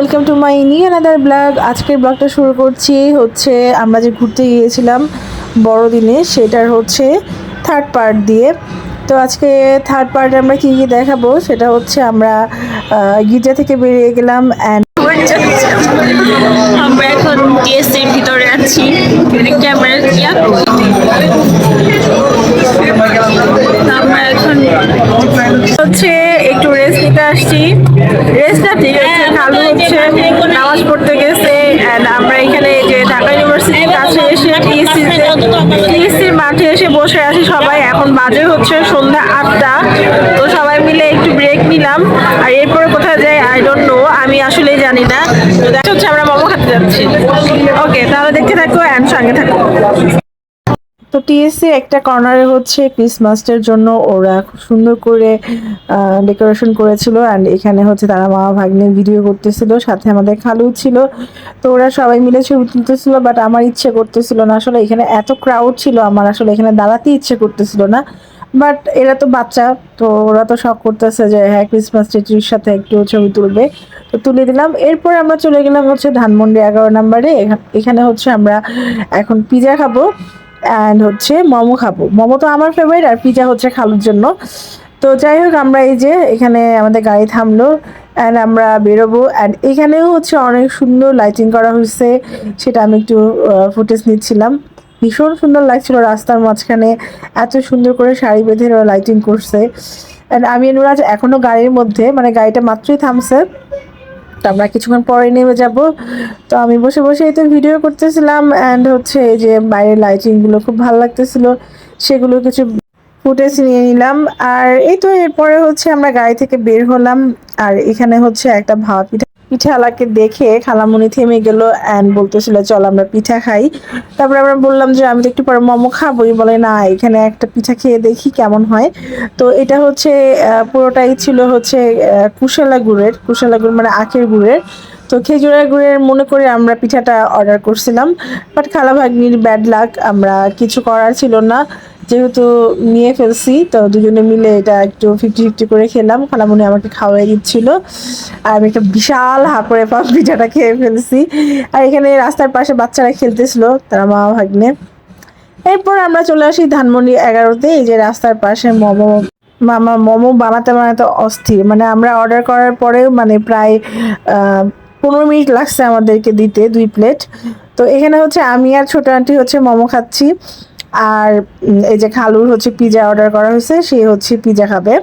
Welcome to my new another blog. আজকের ব্লগটা শুরু করছি হচ্ছে, আমরা যে ঘুরতে গিয়েছিলাম বড়দিনে, সেটার হচ্ছে থার্ড পার্ট দিয়ে। তো আজকে থার্ড পার্টে আমরা কী কী দেখাবো, সেটা হচ্ছে আমরা গির্জা থেকে বেরিয়ে গেলাম অ্যান্ড আমরা এখন ভিতরে আছি। ক্যামেরা বাজে হচ্ছে সন্ধ্যা আটটা। তো সবাই মিলে একটু ব্রেক নিলাম। আর এরপরে কোথায় যাই আই ডোন্ট নো আমি আসলেই জানি না। তো দেখা হচ্ছে, আমরা মোমো খেতে যাচ্ছি। ওকে তাহলে দেখতে থাকো অ্যান্ড সঙ্গে থাকো। তো টিএসসি একটা কর্নারে হচ্ছে ক্রিসমাসের জন্য ওরা খুব সুন্দর করে ডেকোরেশন করেছিল অ্যান্ড এখানে হচ্ছে তারা মা ভাগ্নে ভিডিও করতেছিল, সাথে আমাদের খালু ছিল। তো ওরা সবাই মিলে ছবি তুলতেছিল বাট আমার ইচ্ছে করতেছিল না। আসলে এখানে এত ক্রাউড ছিল, আমার আসলে এখানে দাঁড়াতে ইচ্ছে করতেছিল না। বাট এরা তো বাচ্চা, তো ওরা তো শখ করতেছে যে হ্যাঁ ক্রিসমাস ট্রির সাথে একটু ছবি তুলবে। তো তুলে দিলাম। এরপর আমরা চলে গেলাম হচ্ছে ধানমন্ডি এগারো নম্বরে এখানে হচ্ছে আমরা এখন পিজা খাব। অ্যান্ড হচ্ছে মোমো খাব। মোমো তো আমার ফেভারিট আর পিজা হচ্ছে খালুর জন্য। তো যাই হোক, আমরা এই যে এখানে আমাদের গাড়ি থামলো অ্যান্ড আমরা বেরোবো। অ্যান্ড এখানেও হচ্ছে অনেক সুন্দর লাইটিং করা হয়েছে। সেটা আমি একটু ফুটেজ নিচ্ছিলাম। ভীষণ সুন্দর লাগছিল রাস্তার মাঝখানে। এত সুন্দর করে শাড়ি বেঁধে ওরা লাইটিং করছে। অ্যান্ড আমি নুরাজ এখনও গাড়ির মধ্যে মানে গাড়িটা মাত্রই থামছে। তো আমরা কিছুক্ষণ পরে নেমে যাব। তো আমি বসে বসে এই তো ভিডিও করতেছিলাম অ্যান্ড হচ্ছে এই যে বাইরের লাইটিংগুলো খুব ভালো লাগতেছিল, সেগুলো কিছু ফুটেজ নিয়ে নিলাম। আর এই তো এরপরে হচ্ছে আমরা গাড়ি থেকে বের হলাম, আর এখানে হচ্ছে একটা ভাপা পিঠা পিঠালাকে দেখে খালামুনি থেমে গেল অ্যান্ড বলতেছিল, চল আমরা পিঠা খাই। তারপরে আমরা বললাম যে, আমি তো একটু পরে মোমো খাবোই। বলে, না, এখানে একটা পিঠা খেয়ে দেখি কেমন হয়। তো এটা হচ্ছে পুরোটাই ছিল হচ্ছে কুশালা গুড়ের, কুশালা গুড় মানে আখের গুড়ের। তো খেজুরের গুড়ের মনে করে আমরা পিঠাটা অর্ডার করছিলাম। বাট খালা ভাগ্নির ব্যাড লাক আমরা কিছু করার ছিল না। যেহেতু নিয়ে ফেলছি, তো দুজনে মিলে এটা একটু ফিফটি ফিফটি করে খেলাম। খালামুনি আমাকে খাওয়াই দিচ্ছিল। আর আমি একটা বিশাল হা করে পা পিঠাটা খেয়ে ফেলছি। আর এখানে রাস্তার পাশে বাচ্চারা খেলতেছিল, তারা মা ভাগ্নে। এরপর আমরা চলে আসি ধানমন্ডি এগারোতে। এই যে রাস্তার পাশে মোমো, মামা মোমো বানাতে বানাতে অস্থির। মানে আমরা অর্ডার করার পরেও মানে প্রায় পনেরো মিনিট লাগছে আমাদেরকে দিতে দুই প্লেট তো এখানে হচ্ছে আমি আর ছোট আন্টি হচ্ছে মোমো খাচ্ছি। আর এই যে খালুর হচ্ছে পিজা অর্ডার করা হয়েছে, সে হচ্ছে পিজা খাবে।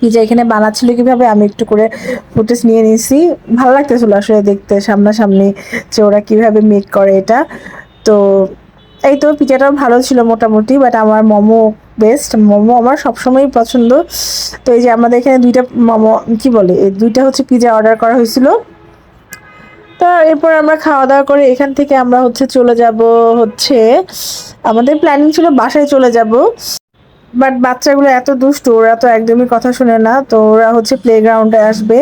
পিজা এখানে বানাচ্ছিল কীভাবে, আমি একটু করে ফুটেজ নিয়ে নিয়েছি। ভালো লাগতেছিল আসলে দেখতে, সামনাসামনি যে ওরা কীভাবে মেক করে এটা। তো, এই তো পিজাটাও ভালো ছিল মোটামুটি বাট আমার মোমো বেস্ট মোমো আমার সবসময়ই পছন্দ। তো এই যে আমাদের এখানে দুইটা মোমো, কি বলে, এই দুইটা হচ্ছে পিজা অর্ডার করা হয়েছিল। তো এরপর আমরা খাওয়া দাওয়া করে এখান থেকে আমরা হচ্ছে চলে যাব হচ্ছে আমাদের প্ল্যানিং ছিল বাসায় চলে যাব। বাট বাচ্চাগুলো এত দুষ্টু, ওরা তো একদমই কথা শুনে না, তো ওরা হচ্ছে প্লেগ্রাউন্ডে আসবে।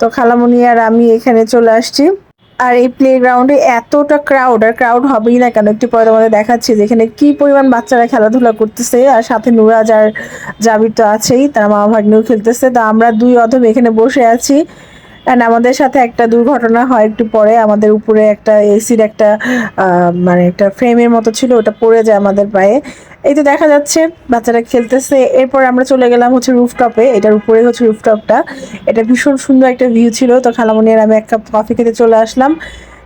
তো খালামুনি আর আমি এখানে চলে আসছি। আর এই প্লেগ্রাউন্ডে এতটা ক্রাউড আর ক্রাউড হবেই না কেন? একটু পরে তোমাদের দেখাচ্ছি যে এখানে কি পরিমাণ বাচ্চারা খেলাধুলা করতেছে, আর সাথে নুরাজ আর জাবির তো আছেই, তারা মা ভাগ্নেও খেলতেছে। তো আমরা দুই অধম এখানে বসে আছি। অ্যান্ড আমাদের সাথে একটা দুর্ঘটনা হয় একটু পরে। আমাদের উপরে একটা এসির একটা মানে একটা ফ্রেমের মতো ছিল, ওটা পড়ে যায় আমাদের পায়ে। এই তো দেখা যাচ্ছে, বাচ্চারা খেলতেছে। এরপর আমরা চলে গেলাম হচ্ছে রুফটপে এটার উপরে হচ্ছে রুফটপটা এটা ভীষণ সুন্দর একটা ভিউ ছিল। তো খালামণি আর আমি এক কাপ কফি খেতে চলে আসলাম।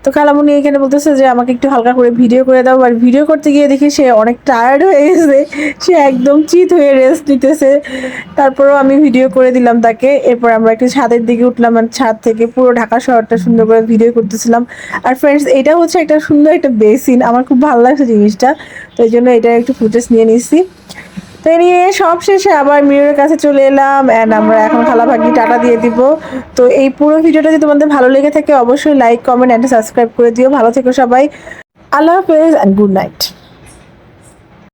তো খালামণি এখানে বলতেছে যে, আমাকে একটু হালকা করে ভিডিও করে দাও। আর ভিডিও করতে গিয়ে দেখি সে অনেক টায়ার্ড হয়ে গেছে। সে একদম চিত হয়ে রেস্ট নিতেছে। তারপরেও আমি ভিডিও করে দিলাম তাকে। এরপর আমরা একটু ছাদের দিকে উঠলাম আর ছাদ থেকে পুরো ঢাকা শহরটা সুন্দর করে ভিডিও করতেছিলাম। আর ফ্রেন্ডস এটা হচ্ছে একটা সুন্দর একটা বেসিন। আমার খুব ভালো লাগছে জিনিসটা। তো এই জন্য এটা একটু ফুটেজ নিয়ে নিচ্ছি। তো এই নিয়ে সব শেষে আবার মিররের কাছে চলে এলাম অ্যান্ড আমরা এখন খালা ভাগ্নি টাটা দিয়ে দিব। তো এই পুরো ভিডিওটা যদি তোমাদের ভালো লেগে থাকে, অবশ্যই লাইক কমেন্ট অ্যান্ড সাবস্ক্রাইব করে দিও। ভালো থেকো সবাই। আল্লাহ হাফেজ অ্যান্ড গুড নাইট